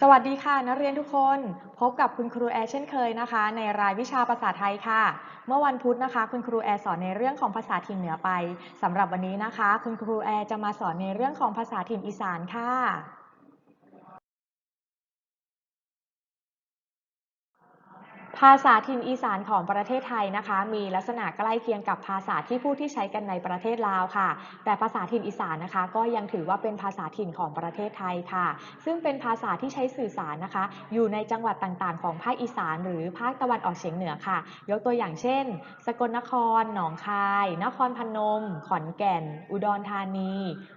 สวัสดีค่ะ นักเรียนทุกคน พบกับคุณครูแอร์เช่นเคยนะคะ ในรายวิชาภาษาไทยค่ะ เมื่อวันพุธนะคะ คุณครูแอร์สอนในเรื่องของภาษาถิ่นเหนือไปสำหรับวันนี้นะคะ คุณครูแอร์จะมาสอนในเรื่องของภาษาถิ่นอีสานค่ะ ภาษาถิ่นอีสานของประเทศไทยนะคะ มีลักษณะใกล้เคียงกับภาษาที่ผู้ที่ใช้กันในประเทศลาวค่ะ แต่ภาษาถิ่นอีสานนะคะ ก็ยังถือว่าเป็นภาษาถิ่นของประเทศไทยค่ะ ซึ่งเป็นภาษาที่ใช้สื่อสารนะคะ อยู่ในจังหวัดต่างๆ ของภาคอีสานหรือภาคตะวันออกเฉียงเหนือค่ะ ยกตัวอย่างเช่น สกลนคร หนองคาย นครพนม ขอนแก่น อุดรธานี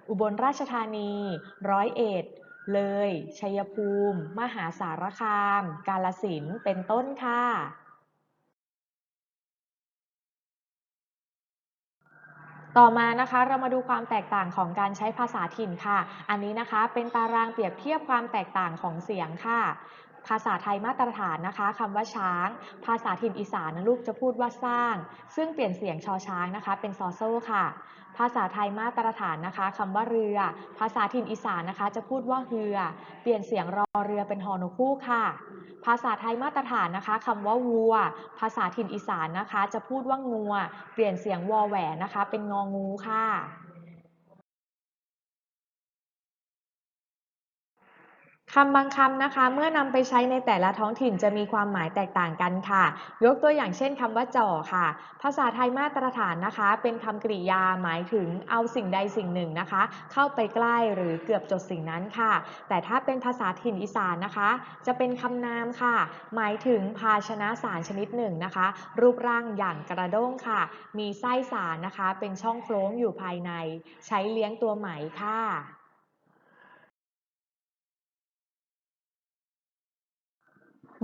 อุบลราชธานี ร้อยเอ็ด เลย ชัยภูมิ มหาสารคาม กาลสินเป็นต้นค่ะ ต่อมานะคะเรามาดูความแตกต่างของการใช้ภาษาถิ่นค่ะ อันนี้นะคะเป็นตารางเปรียบเทียบความแตกต่างของเสียงค่ะ ภาษาไทยมาตรฐานนะคะคำว่าช้าง ภาษาถิ่นอีสานนะลูกจะพูดว่าสร้าง ซึ่งเปลี่ยนเสียงชอช้างนะคะ เป็นซอโซ่ค่ะ ภาษาไทยมาตรฐานนะคะคำว่าเรือ ภาษาถิ่นอีสานนะคะ จะพูดว่าเฮือ เปลี่ยนเสียงรอเรือเป็นฮอนคู่ค่ะ ภาษาไทยมาตรฐานนะคะคำว่าวัว ภาษาถิ่นอีสานนะคะ จะพูดว่างัว เปลี่ยนเสียงวอแหวนนะคะ เป็นงองูค่ะ คำบางคำนะคะ เมื่อนำไปใช้ในแต่ละท้องถิ่นจะมีความหมายแตกต่างกันค่ะ ยกตัวอย่างเช่นคำว่าจ่อค่ะ ภาษาไทยมาตรฐานนะคะ เป็นคำกริยาหมายถึงเอาสิ่งใดสิ่งหนึ่งนะคะ เข้าไปใกล้หรือเกือบจดสิ่งนั้นค่ะ แต่ถ้าเป็นภาษาถิ่นอีสานนะคะ จะเป็นคำนามค่ะ หมายถึงภาชนะสารชนิดหนึ่งนะคะ รูปร่างอย่างกระด้งค่ะ มีไส้สารนะคะ เป็นช่องโคล้งอยู่ภายใน ใช้เลี้ยงตัวไหมค่ะ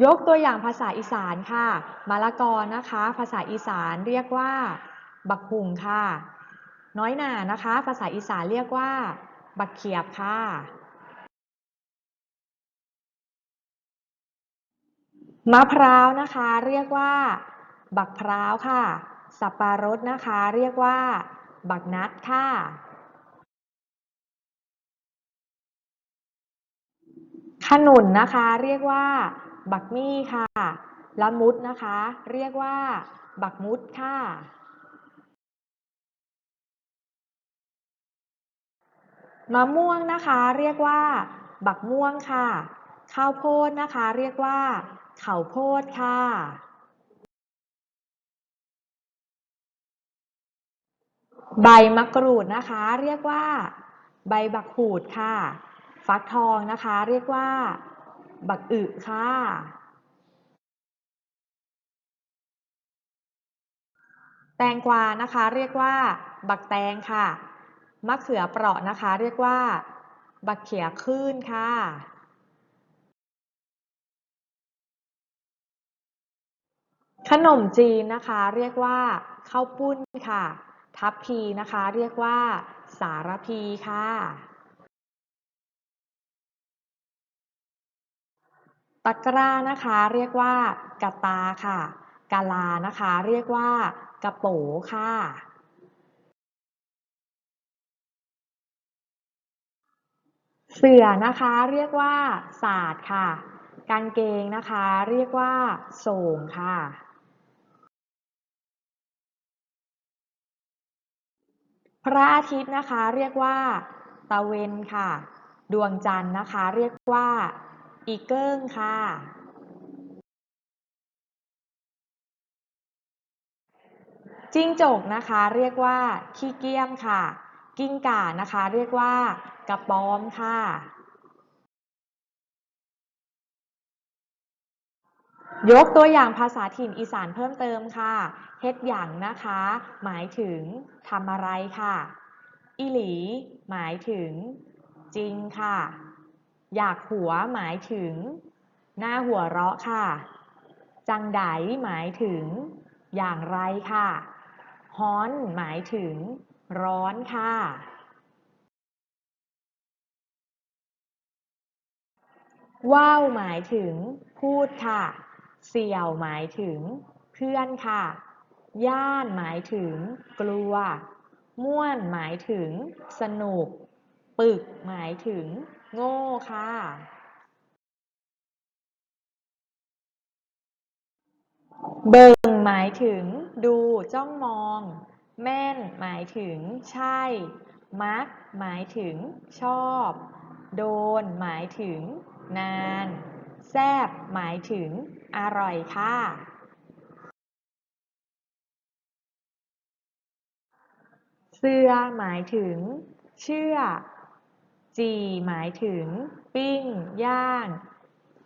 ยกตัวอย่างภาษาอีสานค่ะมะละกอนะคะ ภาษาอีสานเรียกว่า บักหุงค่ะ น้อยหน่านะคะ ภาษาอีสานเรียกว่า บักเขียบค่ะ มะพร้าวนะคะ เรียกว่า บักพร้าวค่ะ สับปะรดนะคะ เรียกว่า บักนัดค่ะขนุนนะคะ เรียกว่า บักมี่ค่ะละมุดนะคะ เรียกว่า บักมุดค่ะ มะม่วงนะคะ เรียกว่า บักม่วงค่ะ ข้าวโพดนะคะ เรียกว่าเขาวโพดค่ะ ใบมะกรูดนะคะ เรียกว่า ใบบักหูดค่ะ ฟักทองนะคะ เรียกว่า บักอึค่ะ แตงกวานะคะ เรียกว่า บักแตงค่ะ มะเขือเปราะนะคะ เรียกว่า บักเขียขึ้นค่ะ ขนมจีนนะคะ เรียกว่าข้าวปุ้นค่ะ ทัพพีนะคะ เรียกว่า สารพีค่ะ ตะกร้านะคะเรียกว่ากะตาค่ะกะลานะคะ เรียกว่ากระโปค่ะ เสือนะคะเรียกว่าศาสตร์ค่ะ กางเกงนะคะ เรียกว่าโสงค่ะ พระอาทิตย์นะคะเรียกว่าตะเวนค่ะ ดวงจันทร์นะคะ เรียกว่า อีเกิ้งค่ะ จิ้งจกนะคะเรียกว่า ขี้เกียมค่ะ กิ้งก่านะคะ เรียกว่ากระป้อมค่ะ ยกตัวอย่างภาษาถิ่นอีสานเพิ่มเติมค่ะ เฮ็ดหยังนะคะ หมายถึงทำอะไรค่ะอีหลี หมายถึง จริงค่ะ อยากหัวหมายถึง หน้าหัวเราะค่ะ จังไดหมายถึง อย่างไรค่ะฮ้อนหมายถึง ร้อนค่ะว่าวหมายถึง พูดค่ะ เสี่ยวหมายถึง เพื่อนค่ะ ย่านหมายถึง กลัว ม่วนหมายถึง สนุก ปึกหมายถึง โง่ค่ะเบิ่งหมายถึงดูจ้องมอง แม่นหมายถึงใช่ มักหมายถึงชอบ โดนหมายถึงนาน แซบหมายถึงอร่อยค่ะ เสื้อหมายถึง เชื่อ จีหมายถึง ปิ้ง ย่าง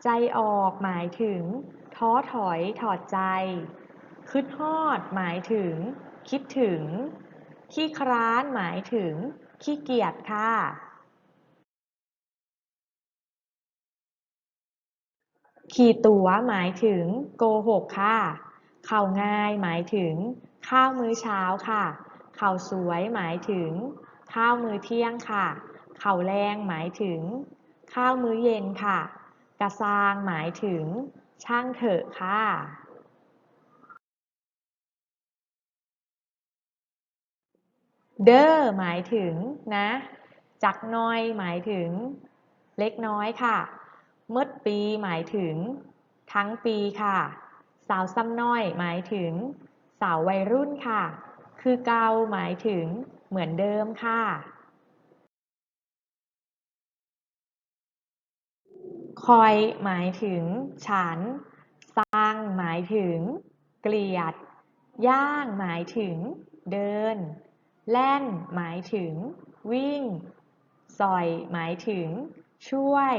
ใจออกหมายถึง ท้อถอยถอดใจคึดฮอดหมายถึง คิดถึง ขี้คร้านหมายถึง ขี้เกียจค่ะ ขี่ตั๋วหมายถึง โกหกค่ะเข่าง่ายหมายถึง ข้าวมื้อเช้าค่ะเข่าสวยหมายถึง ข้าวมื้อเที่ยงค่ะ ข่าแรงหมายถึง ข้าวมื้อเย็นค่ะ กระซางหมายถึง ช่างเถอะค่ะเด้อหมายถึงนะ จักน้อยหมายถึง เล็กน้อยค่ะมดปีหมายถึง ทั้งปีค่ะ สาวซ้ำน้อยหมายถึง สาววัยรุ่นค่ะ คือเกาหมายถึงเหมือนเดิมค่ะ คอยหมายถึง ฉันซังหมายถึง เกลียด ย่างหมายถึง เดิน แล่นหมายถึง วิ่งสอยหมายถึง ช่วย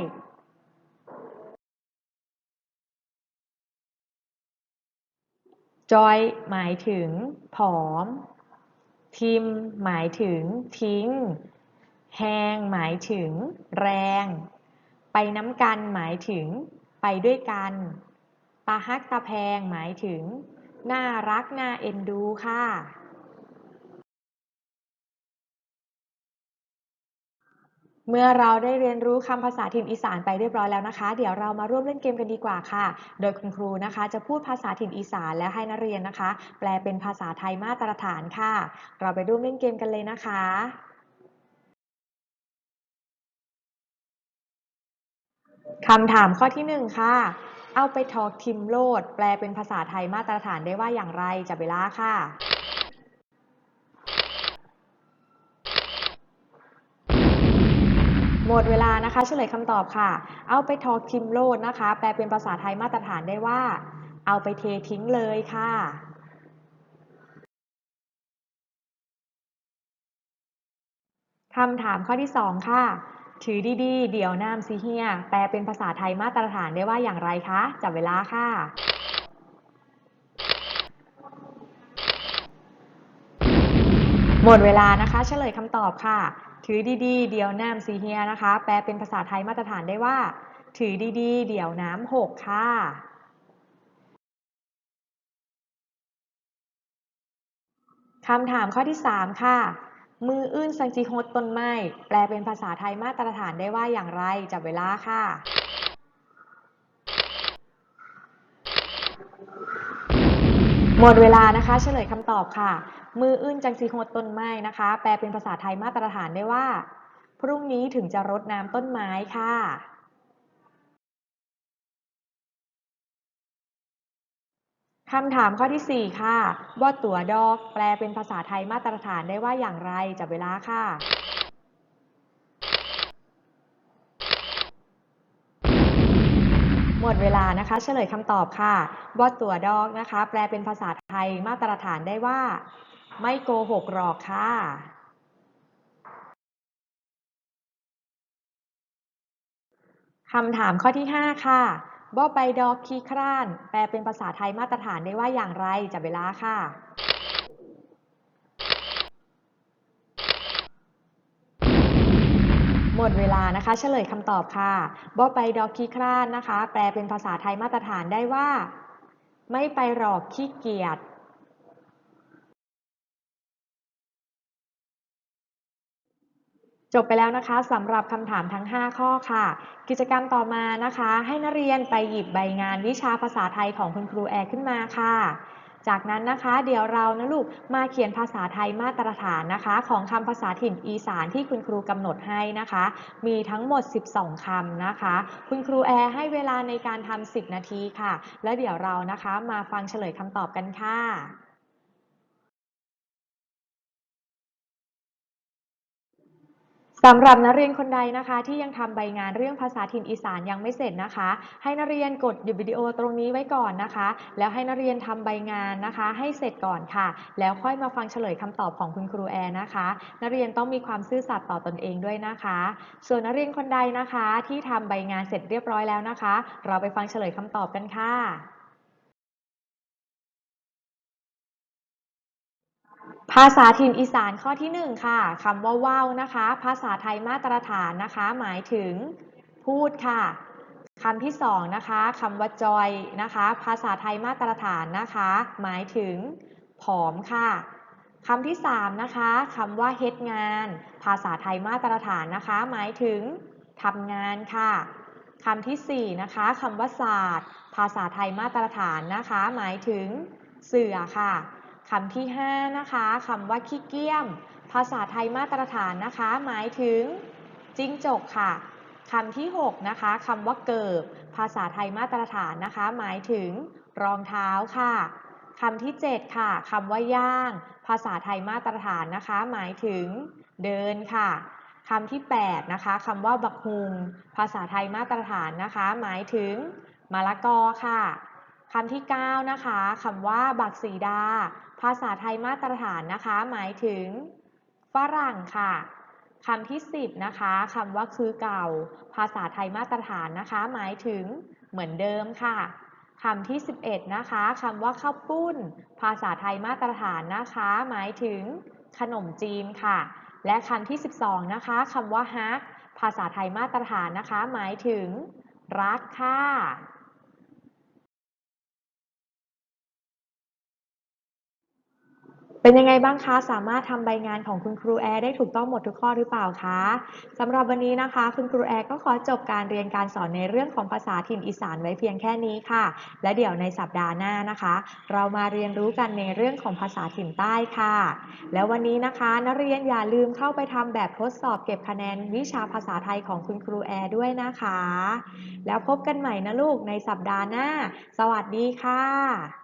จอยหมายถึง ผอม ทิมหมายถึง ทิ้ง แหงหมายถึง แรง ไปน้ำกันหมายถึง ไปด้วยกัน ตาฮักตาแพงหมายถึง น่ารักน่าเอ็นดูค่ะ เมื่อเราได้เรียนรู้คำภาษาถิ่นอีสานไปเรียบร้อยแล้วนะคะ เดี๋ยวเรามาร่วมเล่นเกมกันดีกว่าค่ะ โดยคุณครูนะคะ จะพูดภาษาถิ่นอีสานและให้นักเรียนนะคะ แปลเป็นภาษาไทยมาตรฐานค่ะ เราไปร่วมเล่นเกมกันเลยนะคะ คำถามข้อที่หนึ่งค่ะ เอาไปทอกทิมโลด แปลเป็นภาษาไทยมาตรฐานได้ว่าอย่างไรจับเวลาค่ะ หมดเวลานะคะเฉลยคำตอบค่ะ เอาไปทอกทิมโลดนะคะ แปลเป็นภาษาไทยมาตรฐานได้ว่า เอาไปเททิ้งเลยค่ะคำถามข้อที่ 2 ค่ะ ถือดีๆ เดี๋ยวน้ำซีเฮีย แปลเป็นภาษาไทยมาตรฐานได้ว่าอย่างไรคะ จับเวลาค่ะ หมดเวลานะคะ เฉลยคำตอบค่ะ ถือดีๆ เดี๋ยวน้ำซีเฮียนะคะ แปลเป็นภาษาไทยมาตรฐานได้ว่า ถือดีๆ เดี๋ยวน้ำหกค่ะคำถามข้อที่ 3 ค่ะ มืออื้นสังจีโฮดต้นไม้แปลเป็นภาษาไทยมาตรฐานได้ว่าอย่างไร จับเวลาค่ะ หมดเวลานะคะเฉลยคำตอบค่ะ มืออื้นจังซีโฮดต้นไม้นะคะ แปลเป็นภาษาไทยมาตรฐานได้ว่า พรุ่งนี้ถึงจะรดน้ำต้นไม้ค่ะ คำถามข้อที่ 4 ค่ะ ว่าตัวดอกแปลเป็นภาษาไทยมาตรฐานได้ว่าอย่างไรจับเวลาค่ะ หมดเวลานะคะ เฉลยคำตอบค่ะ ว่าตัวดอกนะคะ แปลเป็นภาษาไทยมาตรฐานได้ว่า ไม่โกหกหรอกค่ะคำถามข้อที่ 5 ค่ะ บ่ไปดอกคีคร้าน แปลเป็นภาษาไทยมาตรฐานได้ว่าอย่างไรจับเวลาค่ะ หมดเวลานะคะ เฉลยคำตอบค่ะบ่ไปดอกคีคร้านนะคะ แปลเป็นภาษาไทยมาตรฐานได้ว่า ไม่ไปหรอกขี้เกียจ จบไปแล้วนะคะสำหรับคำถามทั้ง 5 ข้อค่ะ กิจกรรมต่อมานะคะ ให้นักเรียนไปหยิบใบงานวิชาภาษาไทยของคุณครูแอร์ขึ้นมาค่ะ จากนั้นนะคะ เดี๋ยวเรานะลูกมาเขียนภาษาไทยมาตรฐานนะคะ ของคำภาษาถิ่นอีสานที่คุณครูกำหนดให้นะคะ มีทั้งหมด 12คำนะคะ คุณครูแอร์ให้เวลาในการทำ10 นาทีค่ะ แล้วเดี๋ยวเรานะคะมาฟังเฉลยคำตอบกันค่ะ สำหรับนักเรียนคนใดนะคะ ที่ยังทำใบงานเรื่องภาษาถิ่นอีสานยังไม่เสร็จนะคะ ให้นักเรียนกดหยุดวิดีโอตรงนี้ไว้ก่อนนะคะ แล้วให้นักเรียนทำใบงานนะคะ ให้เสร็จก่อนค่ะ แล้วค่อยมาฟังเฉลยคำตอบของคุณครูแอร์นะคะ นักเรียนต้องมีความซื่อสัตย์ต่อตนเองด้วยนะคะ ส่วนนักเรียนคนใดนะคะ ที่ทำใบงานเสร็จเรียบร้อยแล้วนะคะ เราไปฟังเฉลยคำตอบกันค่ะ ภาษาถิ่นอีสานข้อที่ 1 ค่ะคำว่าว่าวนะคะ ภาษาไทยมาตรฐานนะคะ หมายถึงพูดค่ะคำที่ 2 นะคะคำว่าจอยนะคะ ภาษาไทยมาตรฐานนะคะ หมายถึงผอมค่ะคำที่ 3 นะคะคำว่าเฮ็ดงาน ภาษาไทยมาตรฐานนะคะ หมายถึงทำงานค่ะคำที่4นะคะคำว่าศาสตร์ ภาษาไทยมาตรฐานนะคะ หมายถึงเสือค่ะ คำที่ 5 นะคะคำว่าขี้เกียม ภาษาไทยมาตรฐานนะคะ หมายถึงจิ้งจกค่ะคำที่ 6 นะคะคำว่าเกิบ ภาษาไทยมาตรฐานนะคะ หมายถึงรองเท้าค่ะคำที่ 7 ค่ะคำว่าย่าง ภาษาไทยมาตรฐานนะคะ หมายถึงเดินค่ะคำที่ 8 นะคะคำว่าบักฮุง ภาษาไทยมาตรฐานนะคะ หมายถึงมะละกอค่ะ คำที่ 9 นะคะคำว่า บักสีดา ภาษาไทยมาตรฐานนะคะ หมายถึงฝรั่งค่ะคำที่ 10 นะคะคำว่าคือเก่า ภาษาไทยมาตรฐานนะคะ หมายถึงเหมือนเดิมค่ะคำที่ 11 นะคะคำว่าข้าวปุ้น ภาษาไทยมาตรฐานนะคะ หมายถึงขนมจีนค่ะ และคำที่ 12 นะคะคำว่าฮัก ภาษาไทยมาตรฐานนะคะ หมายถึงรักค่ะ เป็นยังไงบ้างคะ สามารถทำใบงานของคุณครูแอร์ได้ถูกต้องหมดทุกข้อหรือเปล่าคะสำหรับวันนี้นะคะ คุณครูแอร์ก็ขอจบการเรียนการสอนในเรื่องของภาษาถิ่นอีสานไว้เพียงแค่นี้ค่ะ และเดี๋ยวในสัปดาห์หน้านะคะ เรามาเรียนรู้กันในเรื่องของภาษาถิ่นใต้ค่ะ แล้ววันนี้นะคะนักเรียนอย่าลืมเข้าไปทำแบบทดสอบเก็บคะแนนวิชาภาษาไทยของคุณครูแอร์ด้วยนะคะ แล้วพบกันใหม่นะลูกในสัปดาห์หน้า สวัสดีค่ะ